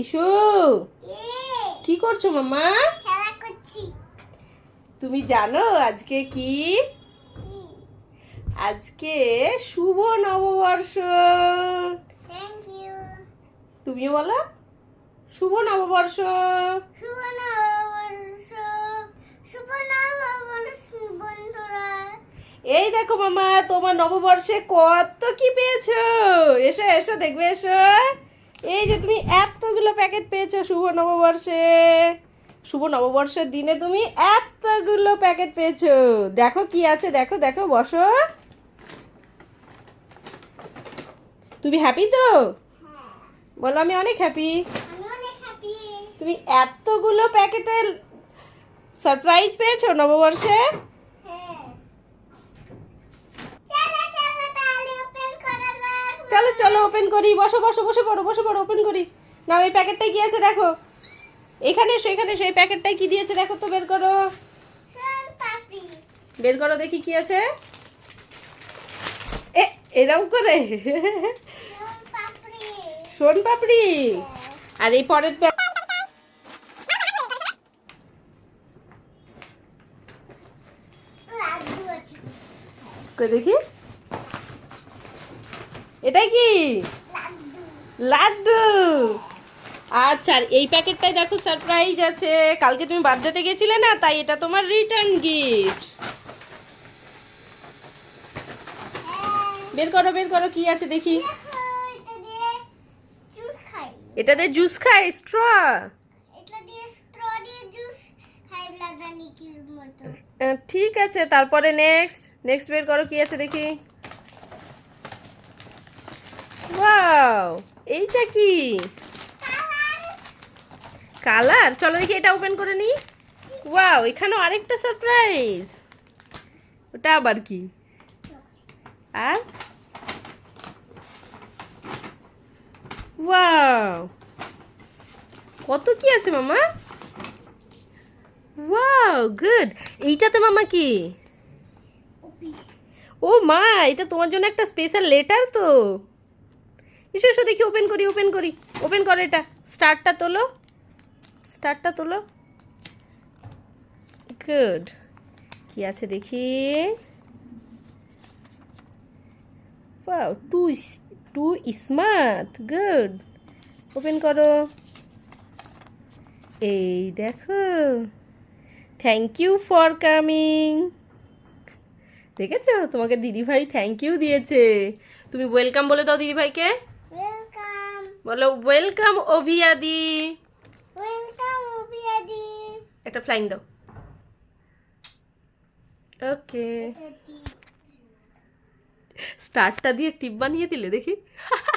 Issue কি করছ মামা খেলা করছি। তুমি জানো আজকে কি? আজকে শুভ নববর্ষ। থ্যাংক ইউ তুমিও বলো শুভ নববর্ষ। শুভ নববর্ষ। শুভ নববর্ষ বন্ধুরা। এই দেখো মামা তোমার নববর্ষে কত কি পেয়েছ? এসো এসো দেখবে এসো। এই যে তুমি এতগুলো প্যাকেট পেয়েছ শুভ নববর্ষে। শুভ নববর্ষের দিনে তুমি এতগুলো প্যাকেট পেয়েছ। দেখো কি আছে দেখো দেখো বসো। তুমি হ্যাপি তো? হ্যাঁ। বলো আমি অনেক হ্যাপি তুমি এতগুলো প্যাকেটের সারপ্রাইজ পেয়েছ নববর্ষে? হ্যাঁ। চলো চলো ওপেন চলো চলো ওপেন করি বসো বসো বসে পড়ো বসে পড়ো ওপেন করি। না এই প্যাকেটটাই কি আছে দেখো? এখানে এসো এই প্যাকেটটাই কি দিয়েছে দেখো তো, বের করো। বের করো দেখি কি আছে। এ এরকম করে? শোন পাপড়ি। আর এই পরের দেখি? এটাই কি? লাড্ডু। আচ্ছা আর এই প্যাকেটটাই দেখো সারপ্রাইজ আছে। কালকে তুমি বার্থডেতে গেছিলে না, তাই এটা তোমার রিটার্ন গিফট বের করো বের করো, কি আছে দেখি। এটাতে জুস খায় স্ট্র ঠিক আছে, তারপরে নেক্সট নেক্সট বের করো, কি আছে দেখি। ওয়াও এইটা কি? কালার? চলো দেখি এটা ওপেন করে নিই। ওয়াও এখানেও আরেকটা সারপ্রাইজ ওটা আবার কি? আর? ওয়াও কত কি আছে, মামা? ওয়াও গুড এইটাতে মামা কি? ও মা, এটা তোমার জন্য একটা স্পেশাল লেটার তো। এসো এসো দেখি ওপেন করি ওপেন করি। ওপেন করো এটা। স্টারটা তোলো। স্টারটা তোলো। গুড কি আছে দেখি? Wow too too smart good open করো। এই দেখো। থ্যাংক ইউ ফর কামিং দেখেছ? তোমাকে দিদিভাই থ্যাংক ইউ দিয়েছে। তুমি ওয়েলকাম বলে দাও দিদিভাইকে বলো ওয়েলকাম অভিয়াদি। একটা ফ্লাইং দাও। ওকে স্টারটা দিয়ে টিপ বানিয়ে দিলে দেখি।